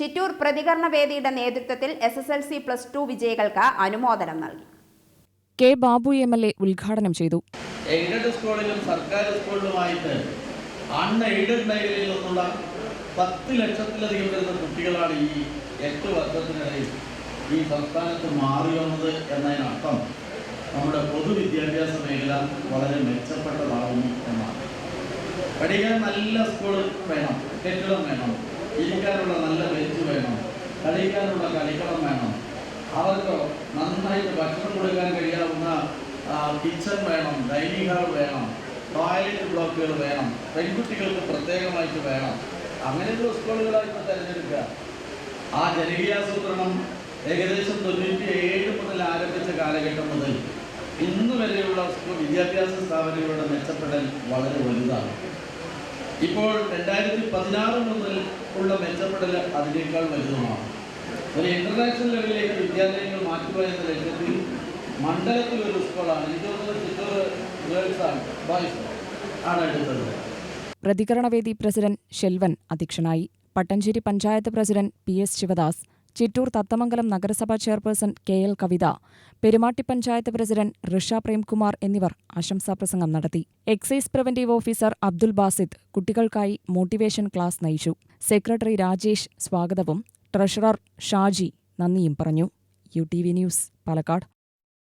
ചിറ്റൂർ പ്രതികരണ വേദിയുടെ നേതൃത്വത്തിൽ S S L C plus two വിജയികൾക്ക് അനുമോദനം നൽകി. K Babu M L A ഉദ്ഘാടനം ചെയ്തു. എയ്ഡഡ് സ്കൂളിലും സർക്കാർ സ്കൂളിലുമായിട്ട് അൺ എയ്ഡഡ് മേഖലയിൽ നിന്നുള്ള പത്ത് ലക്ഷത്തിലധികം വരുന്ന കുട്ടികളാണ് ഈ എട്ട് വർഷത്തിനിടയിൽ ഈ സംസ്ഥാനത്ത് മാറി വന്നത് എന്നതിനർത്ഥം നമ്മുടെ പൊതുവിദ്യാഭ്യാസ മേഖല വളരെ മെച്ചപ്പെട്ടതാവുന്നു എന്നാണ്. പഠിക്കാൻ നല്ല സ്കൂൾ വേണം കെട്ടിടം വേണം ഇരിക്കാനുള്ള നല്ല കളിക്കാനുള്ള കളിക്കളം വേണം. അവർക്ക് നന്നായിട്ട് ഭക്ഷണം കൊടുക്കാൻ കഴിയാവുന്ന കിച്ചൺ വേണം ഡൈനിങ് ഹാൾ വേണം ടോയ്ലറ്റ് ബ്ലോക്കുകൾ വേണം പെൺകുട്ടികൾക്ക് പ്രത്യേകമായിട്ട് വേണം. അങ്ങനെയുള്ള സ്കൂളുകളായിട്ട് തിരഞ്ഞെടുക്കുക. ആ ജനകീയാസൂത്രണം ഏകദേശം തൊണ്ണൂറ്റി ഏഴ് മുതൽ ആരംഭിച്ച കാലഘട്ടം മുതൽ ഇന്ന് വരെയുള്ള സ്കൂൾ വിദ്യാഭ്യാസ സ്ഥാപനങ്ങളുടെ മെച്ചപ്പെടൽ വളരെ വലുതാണ്. ഇപ്പോൾ രണ്ടായിരത്തി പതിനാറ് മുതൽ ഉള്ള മെച്ചപ്പെടൽ അതിനേക്കാൾ വലുതുമാണ്. ഒരു ഇന്റർനാഷണൽ ലെവലിലേക്ക് വിദ്യാലയങ്ങൾ മാറ്റുക എന്ന ലക്ഷ്യത്തിൽ മണ്ഡലത്തിൽ ഒരു സ്കൂളാണ്. ഇതൊന്ന് ചിത്ര ഗേൾസ് ആണ്. ബോയ്സ് ആണ് എടുത്തത്. പ്രതികരണവേദി പ്രസിഡന്റ് ഷെൽവൻ അധ്യക്ഷനായി. Pattancheri panchayat president P S Sivadas. Chittur Thathamangalam നഗരസഭാ chairperson K L Kavitha. Perumatty panchayat president Risha Premkumar എന്നിവർ ആശംസാ പ്രസംഗം നടത്തി. Excise preventive officer Abdul Basid കുട്ടികൾക്കായി മോട്ടിവേഷൻ ക്ലാസ് നയിച്ചു. സെക്രട്ടറി രാജേഷ് സ്വാഗതവും ട്രഷറർ ഷാജി നന്ദിയും പറഞ്ഞു. U T V news Palakkad.